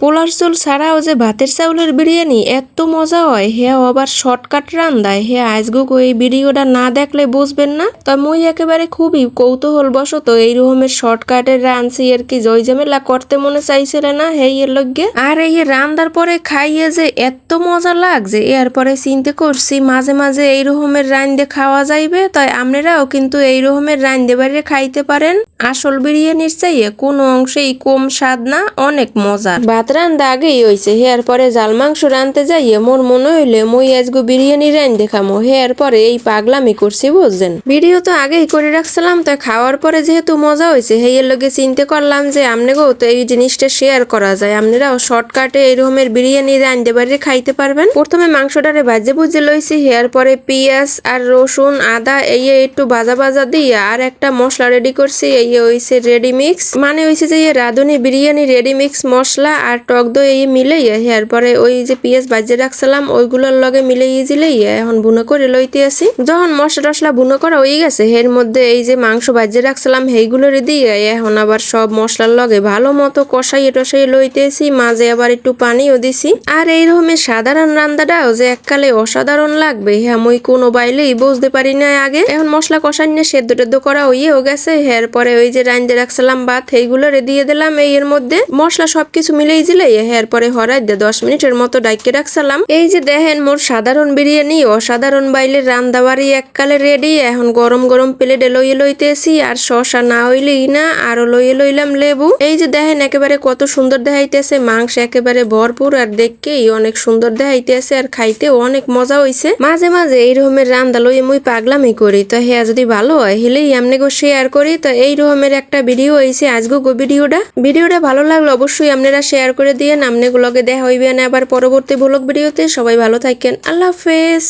পোলার চুল ছাড়াও যে ভাতের চাউলের বিরিয়ানি, এত মজা হয়। হে আবার শর্টকাট রান্দায় হে, আজগুক এই ভিডিওটা না দেখলে বুঝবেন না? তো মুই একেবারে খুবই কৌতূহল বশত এই রকমের শর্টকাটের রানছি আর কি জয় ঝামেলা করতে মনে চাইছিল না হে, এর লগে? আর এই রান্দার পরে খাইয়ে যে এত মজা লাগছে এরপরে চিন্তা করছি মাঝে মাঝে এই রকমের রান্দে খাওয়া যাইবে, তাই আপনারাও কিন্তু এই রকমের রান্দে বাইরে খাইতে পারেন। আসল বিরিয়ানির চাইয়ে কোনো অংশেই কম স্বাদ না, অনেক মজা ভাত রান্দা আগেই হইছে, হেয়ার পরে জাল মাংস রানতে যাইয়ে মোর মনে হইলে মই আজগো বিরিয়ানি রান দেখামো, হেয়ার পরে এই পাগলামি করছি, বুঝছেন? ভিডিও তো আগেই করে রাখছিলাম তাই খাওয়ার পরে যেহেতু মজা হয়েছে হেয়ের লগে চিন্তা করলাম যে আমনেগো তো এই জিনিসটা শেয়ার করা যায়। আপনারাও শর্টকাটে এই রকমের বিরিয়ানি রানতে পারে খাইতে পারবেন। প্রথমে মাংসটারে ভাজে ভুজে লইছি, হেয়ার পরে পেঁয়াজ আর রসুন, আদা, এই একটু ভাজা ভাজা দিয়ে আর একটা মশলা রেডি করছি, এই হইছে রেডি মিক্স মানে হইছে যে এই রাঁধুনি, বিরিয়ানি রেডি মিক্স মশলা আর টক দই এই মিলেই হেয়ার পরে ওই যে পেঁয়াজ ভাজে রাখছিলাম, ওইগুলোর লগে মিলে ইজিলেই এখন বুনো করে লইতে আসি। যখন মশলা টসলা বুনো করা হয়ে গেছে, এর মধ্যে এই যে মাংস ভাজে রাখছিলাম সেইগুলোর দিয়ে এখন আবার সব মশলার লগে ভালো মতো কষাইয়ে টসাইয়ে লইতেছি মাঝে আবার একটু পানিও দিছি। আর এই রকমের সাধারণ রান্নাটাও যে এককালে অসাধারণ লাগবে হ্যাঁ মই কোনো বাইলেই বুঝতে পারি না আগে। এখন মশলা কষাই নিয়ে সেদ্ধ টেদ্ধ করা হইয়েও গেছে এর পরে ওই যে রান্দে রাখছিলাম ভাত, এইগুলো দিয়ে দিলাম, এই এর মধ্যে মশলা সবকিছু মিলেই জিলে এর পরে হরাই দিয়ে দশ মিনিটের মতো ডাইকে রাখছিলাম। এই যে দেখেন মোর সাধারণ বিরিয়ানি, অসাধারণ বাইলের রান্দা বাড়ি এককালে রেডি এখন গরম গরম প্লেটে লইয়ে লইতেছি, আর শশা না হইলেই না, আরও লইয়ে লইলাম লেবু। এই যে দেখেন একেবারে কত সুন্দর দেখাইতেছে, মাংস একেবারে ভরপুর, আর দেখকেই অনেক সুন্দর দেখাইতেছে, আর খাইতেও অনেক মজা হইছে। মাঝে মাঝে এই রকমের রান্দা লইয়ে মুই পাগলামি করি, তো হ্যাঁ যদি ভালো হয়, হেলেই এমনি গো শেয়ার করি, তো এই রকমের একটা ভিডিও হয়েছে। আজগো গো ভিডিওটা। ভিডিওটা ভালো লাগল অবশ্যই আপনারা শেয়ার করে দিয়ে নামনে গুলোকে দেখা হইবেন আবার পরবর্তী ভ্লগ ভিডিওতে সবাই ভালো থাকেন। আল্লাহ হাফেজ।